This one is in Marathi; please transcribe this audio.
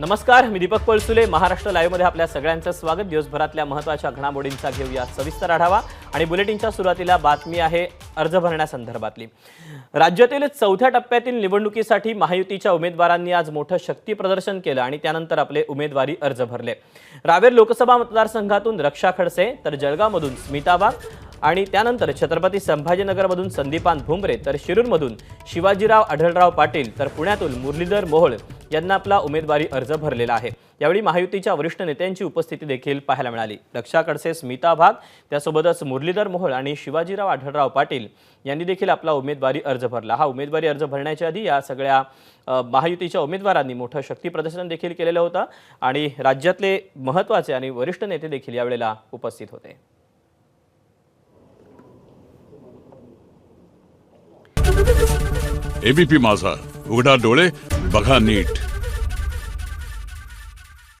नमस्कार मी दीपक पळसुले. महाराष्ट्र लाईव्हमध्ये आपल्या सगळ्यांचं स्वागत. दिवसभरातल्या महत्त्वाच्या घडामोडींचा घेऊया सविस्तर आढावा आणि बुलेटिनच्या सुरुवातीला बातमी आहे अर्ज भरण्यासंदर्भातली. राज्यातील चौथ्या टप्प्यातील निवडणुकीसाठी महायुतीच्या उमेदवारांनी आज मोठं शक्ती प्रदर्शन केलं आणि त्यानंतर आपले उमेदवारी अर्ज भरले. रावेर लोकसभा मतदारसंघातून रक्षा खडसे तर जळगावमधून स्मिता वाघ आणि त्यानंतर छत्रपती संभाजीनगरमधून संदीपान भुमरे तर शिरूरमधून शिवाजीराव आढळराव पाटील तर पुण्यातून मुरलीधर मोहोळ यांना आपला उमेदवारी अर्ज भरलेला आहे. यावेळी महायुतीच्या वरिष्ठ नेत्यांची उपस्थिती देखील पाहायला मिळाली. रक्षा खडसे स्मिता भाग त्यासोबतच मुरलीधर मोहोळ आणि शिवाजीराव आढळराव पाटील यांनी देखील आपला उमेदवारी अर्ज भरला. हा उमेदवारी अर्ज भरण्याच्या आधी या सगळ्या महायुतीच्या उमेदवारांनी मोठं शक्ती प्रदर्शन देखील केलेलं होतं आणि राज्यातले महत्त्वाचे आणि वरिष्ठ नेते देखील यावेळेला उपस्थित होते. एबीपी माझा. उघडा डोळे बघा नीट.